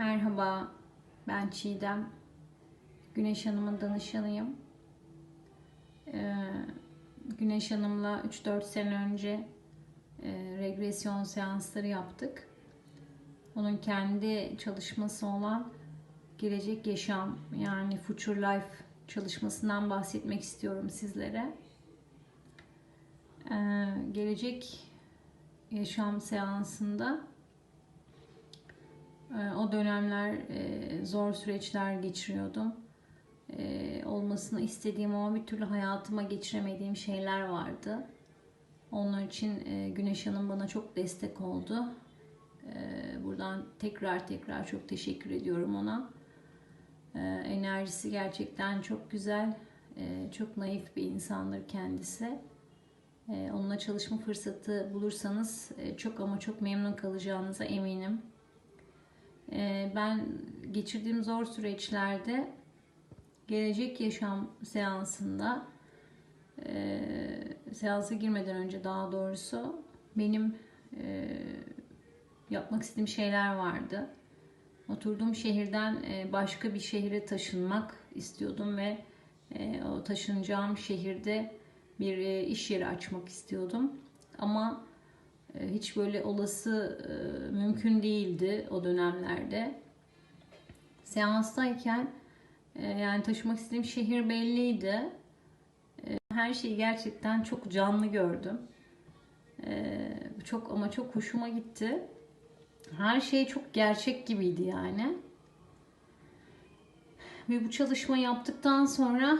Merhaba, ben Çiğdem. Güneş Hanım'ın danışanıyım. Ee, Güneş Hanım'la 3-4 sene önce e, regresyon seansları yaptık. Onun kendi çalışması olan Gelecek Yaşam yani Future Life çalışmasından bahsetmek istiyorum sizlere. Ee, Gelecek Yaşam seansında O dönemler e, zor süreçler geçiriyordum. Ee, Olmasını istediğim ama bir türlü hayatıma geçiremediğim şeyler vardı. Onlar için e, Güneş Hanım bana çok destek oldu. Ee, Buradan tekrar tekrar çok teşekkür ediyorum ona. Enerjisi gerçekten çok güzel. Çok naif bir insandır kendisi. Onunla çalışma fırsatı bulursanız e, çok ama çok memnun kalacağınıza eminim. Ee, ben geçirdiğim zor süreçlerde gelecek yaşam seansında e, seansa girmeden önce daha doğrusu benim e, yapmak istediğim şeyler vardı. Oturduğum şehirden e, başka bir şehre taşınmak istiyordum ve o taşınacağım şehirde bir iş yeri açmak istiyordum. Ama hiç böyle olası e, mümkün değildi o dönemlerde. Seanstayken e, yani taşımak istediğim şehir belliydi. Her şeyi gerçekten çok canlı gördüm. Çok ama çok hoşuma gitti. Her şey çok gerçek gibiydi yani. Ve bu çalışma yaptıktan sonra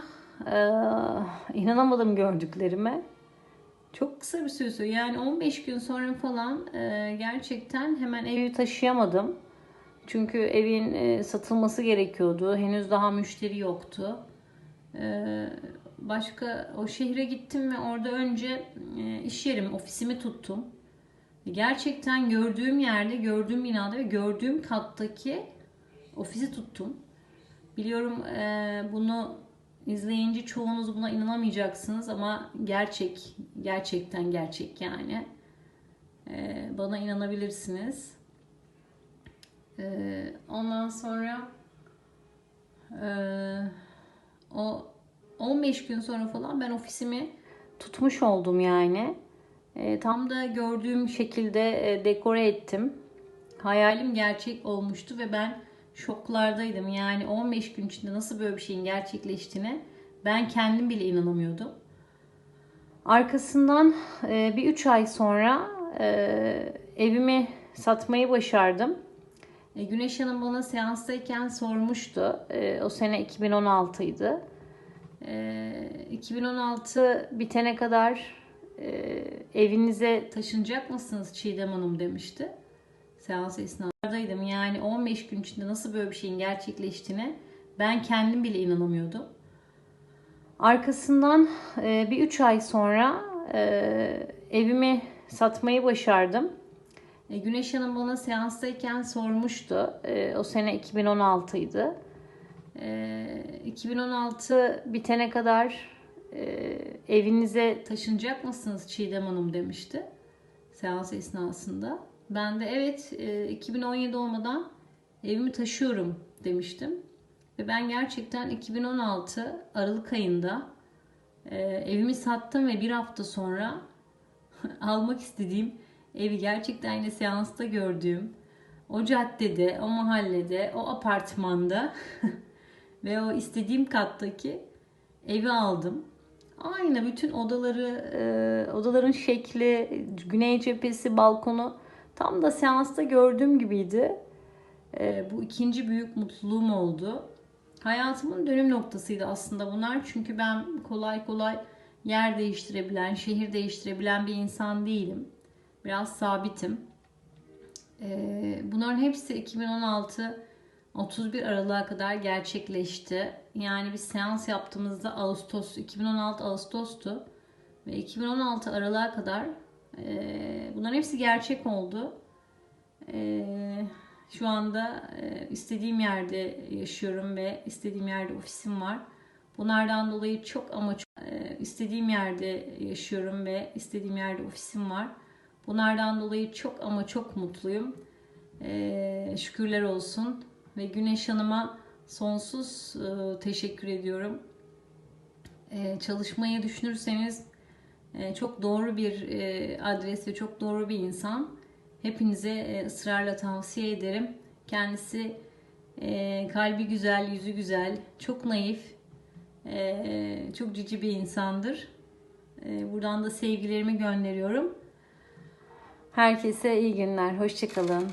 inanamadım gördüklerime. Çok kısa bir süre yani 15 gün sonra falan e, gerçekten hemen evi taşıyamadım. Çünkü evin e, satılması gerekiyordu. Henüz daha müşteri yoktu. E, başka o şehre gittim ve orada önce e, iş yerim, ofisimi tuttum. Gerçekten gördüğüm yerde, gördüğüm binada ve gördüğüm kattaki ofisi tuttum. Biliyorum e, bunu İzleyince çoğunuz buna inanamayacaksınız ama gerçek, gerçekten gerçek yani. Ee, bana inanabilirsiniz. Ee, ondan sonra e, o 15 gün sonra falan ben ofisimi tutmuş oldum yani. E, tam da gördüğüm şekilde e, dekore ettim. Hayalim gerçek olmuştu ve ben şoklardaydım. Yani 15 gün içinde nasıl böyle bir şeyin gerçekleştiğine ben kendim bile inanamıyordum. Arkasından e, bir 3 ay sonra e, evimi satmayı başardım. E, Güneş Hanım bana seanstayken sormuştu. E, o sene 2016 idi. E, 2016 bitene kadar e, evinize taşınacak mısınız Çiğdem Hanım demişti. Seans esnasındaydım. Yani 15 gün içinde nasıl böyle bir şeyin gerçekleştiğine ben kendim bile inanamıyordum. Arkasından e, bir 3 ay sonra e, evimi satmayı başardım. E, Güneş Hanım bana seanstayken sormuştu. E, o sene 2016 idi. E, 2016 bitene kadar e, evinize taşınacak mısınız Çiğdem Hanım demişti. Seans esnasında. Ben de evet 2017 olmadan evimi taşıyorum demiştim. Ve ben gerçekten 2016 Aralık ayında e, evimi sattım ve bir hafta sonra almak istediğim evi gerçekten yine seansta gördüğüm o caddede, o mahallede, o apartmanda ve o istediğim kattaki evi aldım. Aynı bütün odaları, e, odaların şekli, güney cephesi, balkonu tam da seansta gördüğüm gibiydi. E, bu ikinci büyük mutluluğum oldu. Hayatımın dönüm noktasıydı aslında bunlar. Çünkü ben kolay kolay yer değiştirebilen, şehir değiştirebilen bir insan değilim. Biraz sabitim. Ee, bunların hepsi 2016 31 Aralık'a kadar gerçekleşti. Yani bir seans yaptığımızda Ağustos, 2016 Ağustos'tu. Ve 2016 Aralık'a kadar e, bunların hepsi gerçek oldu. Eee şu anda e, istediğim yerde yaşıyorum ve istediğim yerde ofisim var. Bunlardan dolayı çok ama çok e, istediğim yerde yaşıyorum ve istediğim yerde ofisim var. Bunlardan dolayı çok ama çok mutluyum. E, şükürler olsun. ve Güneş Hanım'a sonsuz e, teşekkür ediyorum. E, çalışmayı düşünürseniz e, çok doğru bir e, adres ve çok doğru bir insan. Hepinize e, ısrarla tavsiye ederim. Kendisi e, kalbi güzel, yüzü güzel, çok naif, çok cici bir insandır. Buradan da sevgilerimi gönderiyorum. Herkese iyi günler. Hoşçakalın.